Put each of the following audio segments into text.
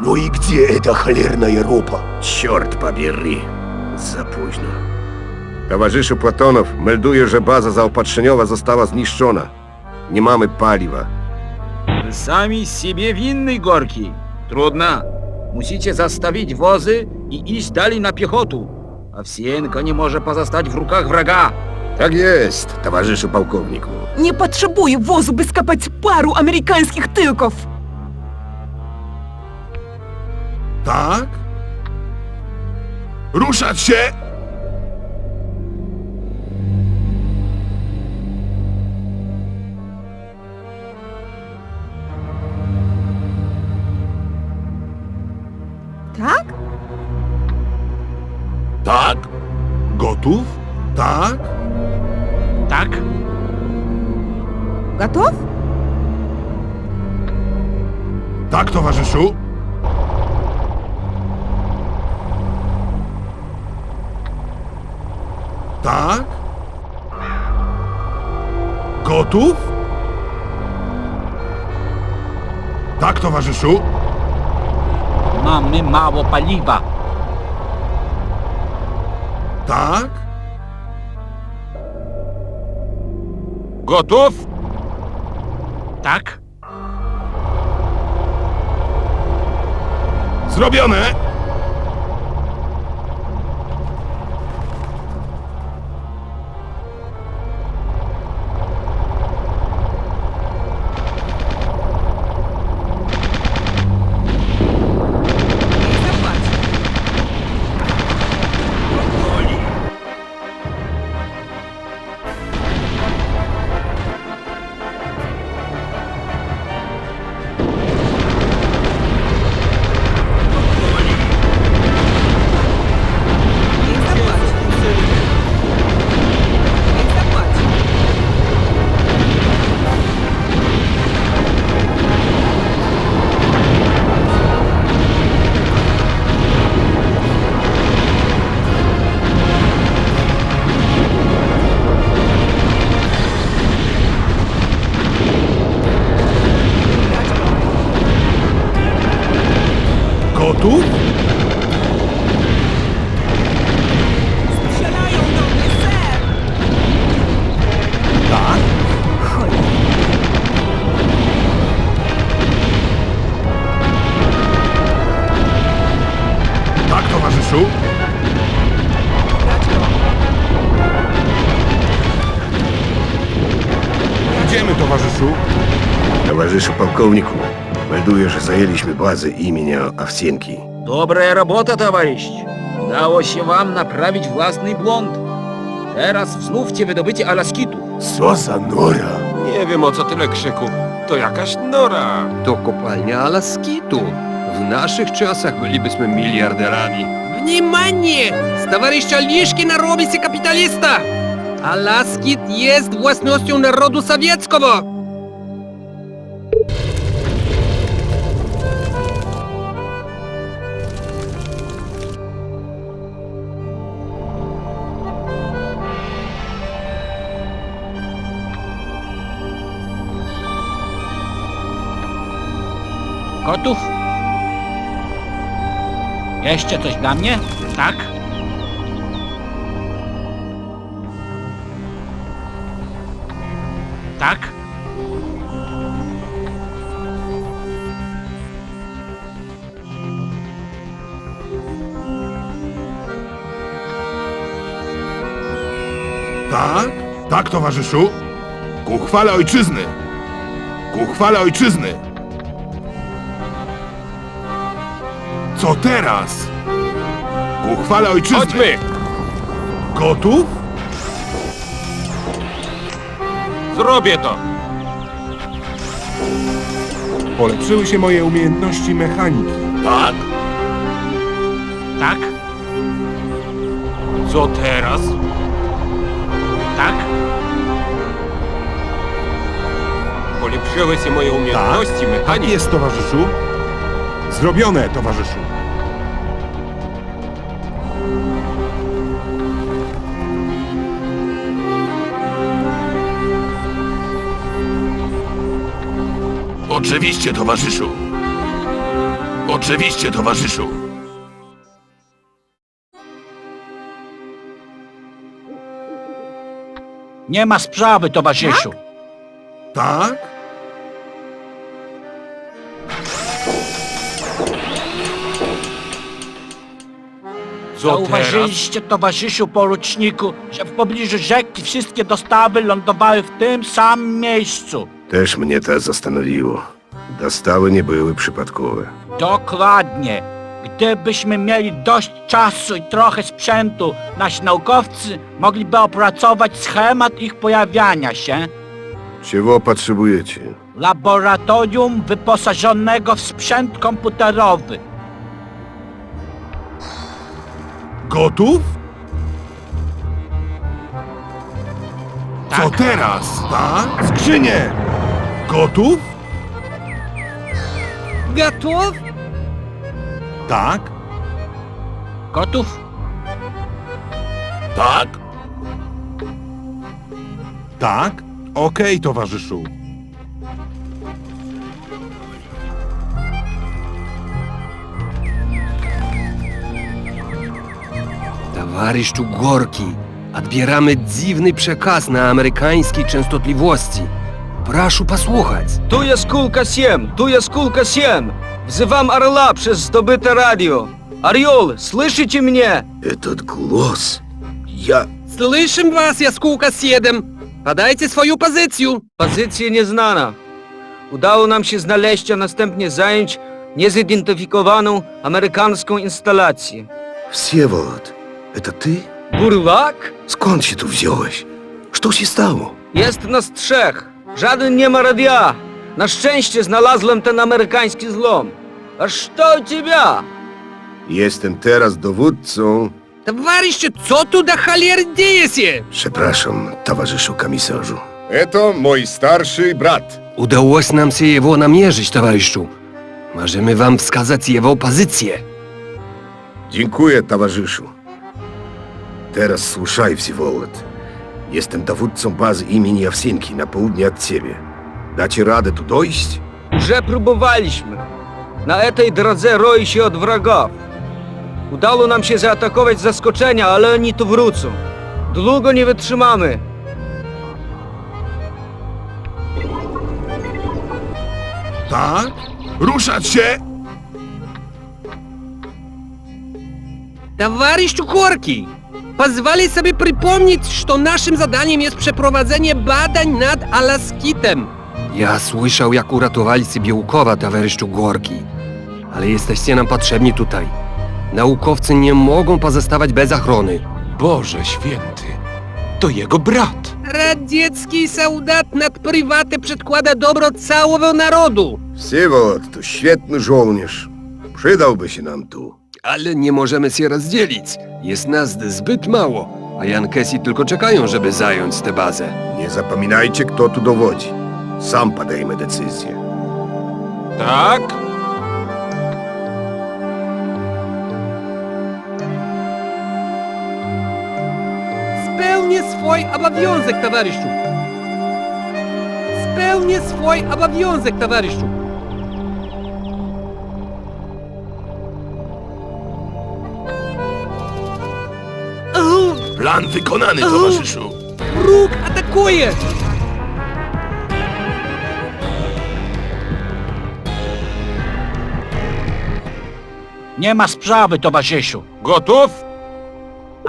Ну и где эта холерная ропа? Черт побери, запізно. Товаришу Платонов, мельдую же база zaopatrzeniowa została zniszczona. Nie mamy paliwa. Вы сами себе винны, Горький. Трудно. Мусите заставить возы и ищ дали на пехоту. а Овсеенко не может позастать в руках врага. Так есть, товаришу полковнику. Не потребую возу бы скопать пару американских тиків. Tak? Ruszać się! Tak? Gotów? Tak, towarzyszu? Mamy mało paliwa. Tak? Gotów? Tak? Zrobione! Gotów? Strzelają do mnie, ser! Tak? Tak, towarzyszu? Idziemy, towarzyszu. Towarzyszu pułkowniku, melduję, że zajęliśmy bazę imienia Awsienki. Добрая работа, товарищ. Udało się wam naprawić własny błąd. Teraz wznówcie wydobycie Alaskitu. Co za nora? Nie wiem o co tyle krzyku. To jakaś nora. To kopalnia Alaskitu. W naszych czasach bylibyśmy miliarderami. Внимание! С товарища Лишкина robi się kapitalista! Alaskit jest własnością narodu Jeszcze coś dla mnie? Tak? Tak? Tak? Tak, towarzyszu? Ku chwale ojczyzny! Ku chwale ojczyzny! Co teraz? Ku chwale ojczyzny! Chodźmy! Gotów? Zrobię to! Polepszyły się moje umiejętności mechaniki. Tak? Tak? Co teraz? Tak? Polepszyły się moje umiejętności Tak mechaniki. jest, towarzyszu. Zrobione, towarzyszu. Oczywiście, towarzyszu. Oczywiście, towarzyszu. Nie ma sprawy, towarzyszu. Tak? Zauważyliście, towarzyszu poruczniku, że w pobliżu rzeki wszystkie dostawy lądowały w tym samym miejscu. Też mnie to zastanowiło. Dostawy nie były przypadkowe. Dokładnie. Gdybyśmy mieli dość czasu i trochę sprzętu, nasi naukowcy mogliby opracować schemat ich pojawiania się. Czego potrzebujecie? Laboratorium wyposażonego w sprzęt komputerowy. Gotów? Co tak. teraz? A? Skrzynie! Gotów? Gotów? Tak? Gotów? Tak? Tak? Okej, towarzyszu. Товарищу Горки, отбирamy dziwny przekaz na amerykańskiej częstotliwości. Proszę posłuchać. Tu jest kulka 7, tu jest kulka 7. Wzywam Орла przez zdobyte radio. Орел, слышите mnie? Этот голос... Я... Слышим вас, Яскулка 7. Podajcie swoją pozycję. Pozycja nieznana. Udało nam się znaleźć, a następnie zająć niezidentyfikowaną amerykańską instalację. Всеволод, это ты? Burlak? Skąd się tu wziąłeś? Co się stało? Jest nas trzech. Żaden nie ma radia. Na szczęście znalazłem ten amerykański zlom. A co u ciebie? Jestem teraz dowódcą... Товарищи, co tu do cholery dzieje się? Przepraszam, towarzyszu komisarzu. To mój starszy brat. Удалось нам się jego namierzyć, towarzyszu. Możemy wam wskazać jego pozycję. Dziękuję, towarzyszu. Teraz słuchaj, Всеволод. Jestem dowódcą bazy imieni Jawsienki na południe od ciebie. Dacie radę tu dojść? Уже próbowaliśmy. Na tej drodze roi się od wrogów. Udało nam się zaatakować z zaskoczenia, ale oni tu wrócą. Długo nie wytrzymamy. Tak? Ruszać się! Товарищу Горки, Pozwolę sobie przypomnieć, że naszym zadaniem jest przeprowadzenie badań nad Alaskitem. Ja słyszał, jak uratowali sobie Ukowa, towarzyszu Gorki. Ale jesteście nam potrzebni tutaj. Naukowcy nie mogą pozostawać bez ochrony. Boże święty, to jego brat. Radziecki soldat nad prywatę przedkłada dobro całego narodu. Wsywolod to świetny żołnierz. Przydałby się nam tu. Ale nie możemy się rozdzielić. Jest nas zbyt mało, a Jankesi tylko czekają, żeby zająć tę bazę. Nie zapominajcie, kto tu dowodzi. Sam podejmę decyzję. Tak? Spełnię swój obowiązek, towarzyszu. Spełnię swój obowiązek, towarzyszu. Plan wykonany, towarzyszu. Wróg atakuje! Nie ma sprawy, towarzyszu. Gotów?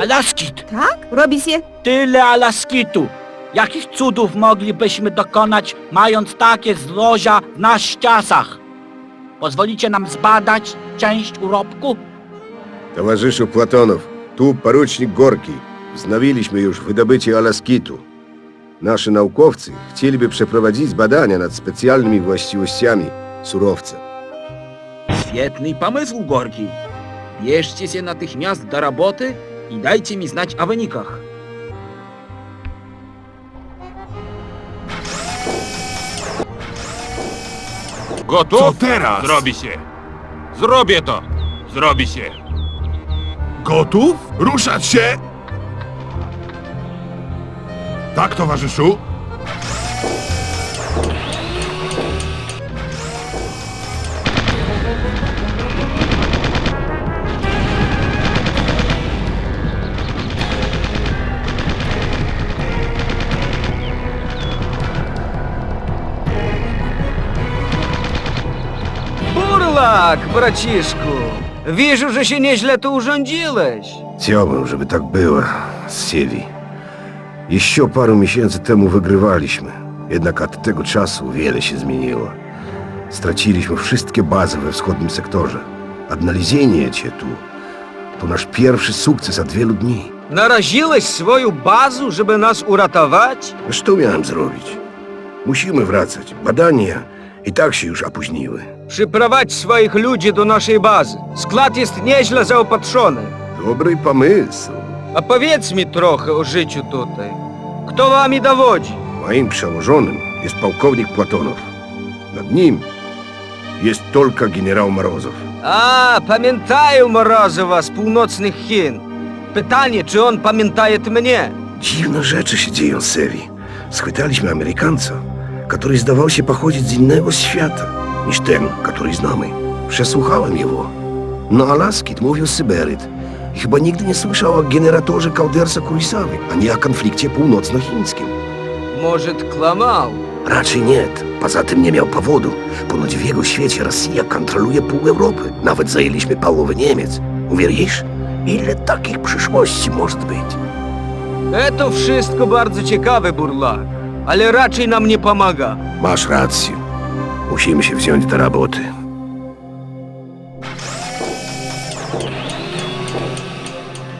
Alaskit! Tak? Robi się? Tyle Alaskitu! Jakich cudów moglibyśmy dokonać, mając takie złoża w naszych czasach? Pozwolicie nam zbadać część urobku? Towarzyszu Platonow, tu porucznik Gorki. Wznowiliśmy już wydobycie Alaskitu. Nasi naukowcy chcieliby przeprowadzić badania nad specjalnymi właściwościami surowca. Świetny pomysł, Gorki. Bierzcie się natychmiast do roboty i dajcie mi znać o wynikach. Gotów? Co teraz? Zrobi się. Zrobię to. Zrobi się. Gotów? Ruszać się! Tak, towarzyszu? Burlak, braciszku! Wierzę, że się nieźle tu urządziłeś. Chciałbym, żeby tak było. Z Sivi. Siewi. Jeszcze paru miesięcy temu wygrywaliśmy, jednak od tego czasu wiele się zmieniło. Straciliśmy wszystkie bazy we wschodnim sektorze. Odnalezienie cię tu to nasz pierwszy sukces od wielu dni. Naraziłeś swoją bazę, żeby nas uratować? Co miałem zrobić? Musimy wracać. Badania i tak się już opóźniły. Przyprowadź swoich ludzi do naszej bazy. Skład jest nieźle zaopatrzony. Dobry pomysł. A powiedz mi trochę o życiu tutaj. Kto wami dowodzi? Moim przełożonym jest pułkownik Platonow. Nad nim jest tylko generał Morozow. A, pamiętają Morozowa z północnych Chin. Pytanie, czy on pamiętaje mnie? Dziwne rzeczy się dzieją Sevi. Schwytaliśmy Amerykanca, który zdawał się pochodzić z innego świata niż ten, który znamy. Przesłuchałem jego. No Alaskit mówił Syberyt i chyba nigdy nie słyszał o generatorze Kaudersa Kurisawy, ani o konflikcie północnochińskim. Może kłamał? Raczej nie. Poza tym nie miał powodu. Ponoć w jego świecie Rosja kontroluje pół Europy. Nawet zajęliśmy połowę Niemiec. Uwierzysz? Ile takich przyszłości może być? To wszystko bardzo ciekawe, Burlak. Ale raczej nam nie pomaga. Masz rację. Musimy się wziąć do roboty.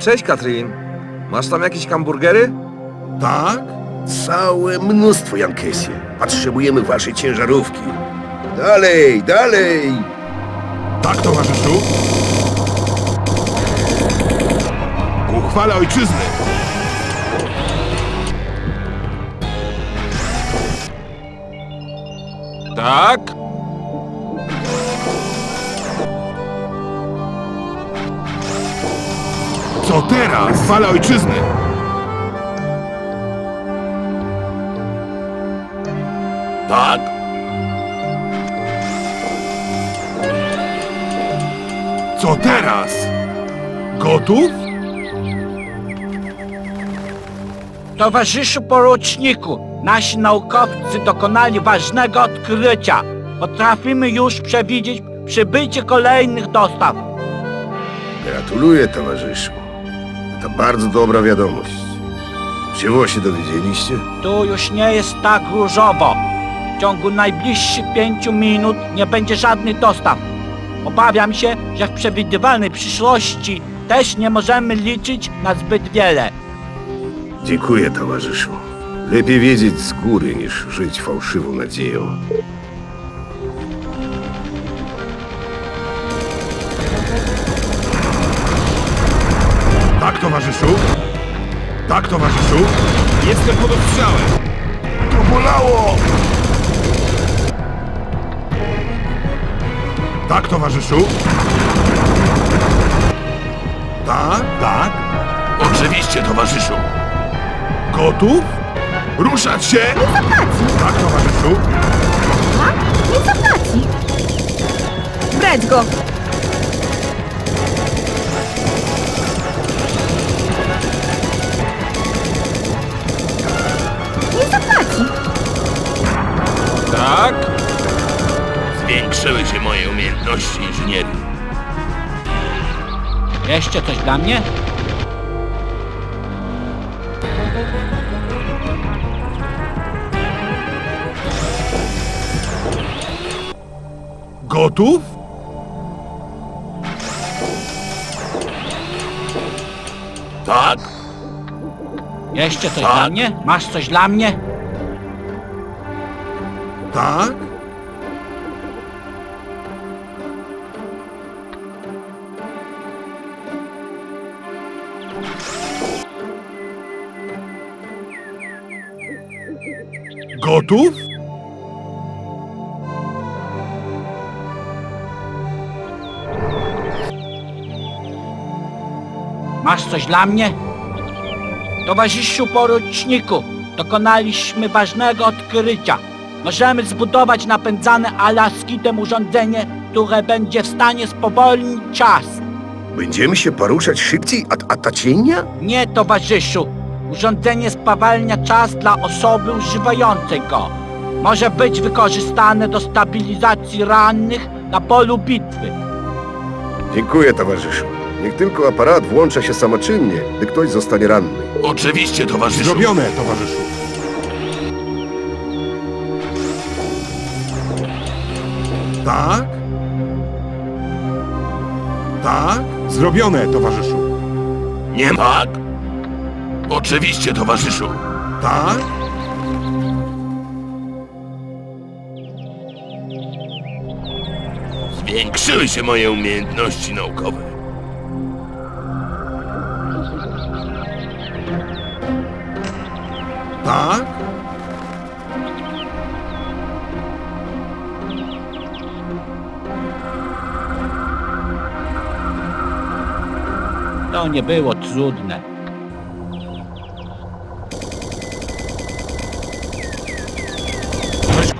Cześć, Katrin. Masz tam jakieś hamburgery? Tak? Całe mnóstwo, Jankesie. Potrzebujemy waszej ciężarówki. Dalej, dalej! Tak, towarzyszu? Ku chwale ojczyzny! Tak? Co teraz? Chwale ojczyzny! Tak? Co teraz? Gotów? Towarzyszu poruczniku, nasi naukowcy dokonali ważnego odkrycia. Potrafimy już przewidzieć przybycie kolejnych dostaw. Gratuluję, towarzyszu. To bardzo dobra wiadomość. Czego się dowiedzieliście? Tu już nie jest tak różowo. W ciągu najbliższych pięciu minut nie będzie żadnych dostaw. Obawiam się, że w przewidywalnej przyszłości też nie możemy liczyć na zbyt wiele. Dziękuję, towarzyszu. Lepiej wiedzieć z góry, niż żyć fałszywą nadzieją. Towarzyszu? Tak, towarzyszu? Jestem pod ostrzałem! To bolało! Tak, towarzyszu? Tak, tak. Oczywiście, towarzyszu. Gotów? Ruszać się! Tak, towarzyszu. Nie zapłaci. Brać go. Zwiększyły się moje umiejętności inżynierii. Jeszcze coś dla mnie? Gotów? Tak, Jeszcze coś Tak. dla mnie? Masz coś dla mnie? tak. Gotów? Masz coś dla mnie? Towarzyszu poruczniku, dokonaliśmy ważnego odkrycia. Możemy zbudować napędzane Alaskitem urządzenie, które będzie w stanie spowolnić czas. Będziemy się poruszać szybciej od otoczenia? Nie, towarzyszu. Urządzenie spowalnia czas dla osoby używającej go. Może być wykorzystane do stabilizacji rannych na polu bitwy. Dziękuję, towarzyszu. Niech tylko aparat włącza się samoczynnie, gdy ktoś zostanie ranny. Oczywiście, towarzyszu. Zrobione, towarzyszu. Tak? Tak? Zrobione, towarzyszu. Nie ma. Tak. Oczywiście, towarzyszu. Tak? Zwiększyły się moje umiejętności naukowe. Tak? To nie było trudne.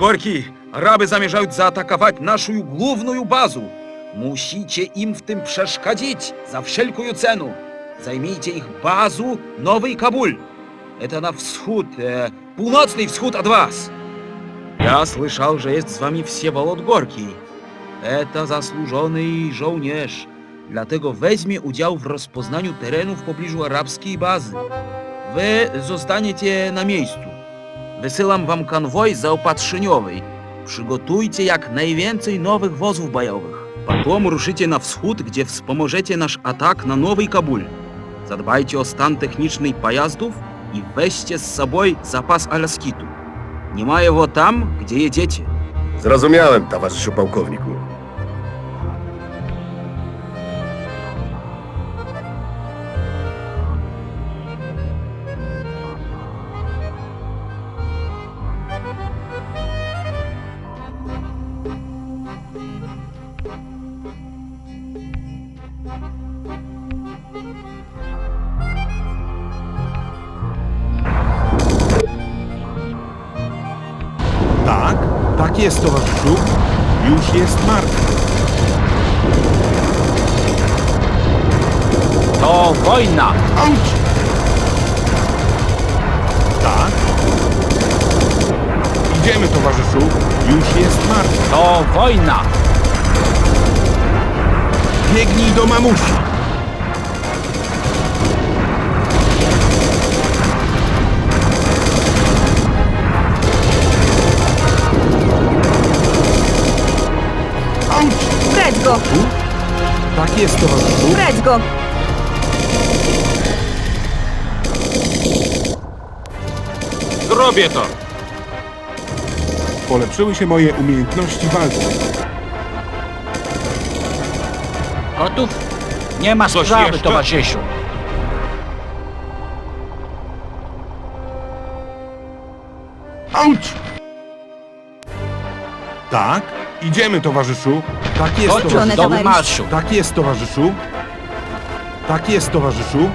Товарищ Горький, Araby zamierzają zaatakować naszą główną bazę. Musicie im w tym przeszkodzić za wszelką cenę. Zajmijcie ich bazę Nowy Kabul. Это na wschód, e, północny wschód od was. Ja słyszał, że jest z wami Wsiewolod Gorki. Это zasłużony żołnierz, dlatego weźmie udział w rozpoznaniu terenów w pobliżu arabskiej bazy. Wy zostaniecie na miejscu. Wysyłam wam konwoj zaopatrzeniowy. Przygotujcie jak najwięcej nowych wozów bojowych. Potem ruszycie na wschód, gdzie wspomożecie nasz atak na Nowy Kabul. Zadbajcie o stan techniczny pojazdów i weźcie z sobą zapas alaskitu. Nie ma jego tam, gdzie jedziecie. Zrozumiałem, towarzyszu pułkowniku. Jest, towarzyszu. Już jest martwy. To wojna! Auć! Tak? Idziemy, towarzyszu. Już jest martwy. To wojna! Biegnij do mamusi. Tak jest, towarzyszu. Brać go! Zrobię to! Polepszyły się moje umiejętności walki. Gotów? Nie ma Coś sprawy, jeszcze? towarzyszu. Auć! Tak? Idziemy, towarzyszu. Tak jest, towarzyszu. do towarzyszu. wymarszu. Tak jest, towarzyszu. Tak jest, towarzyszu.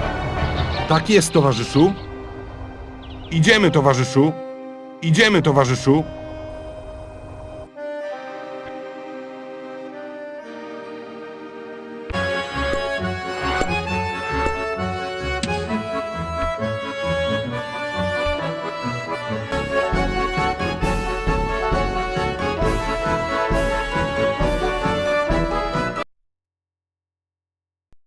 Tak jest, towarzyszu. Idziemy, towarzyszu. Idziemy, towarzyszu.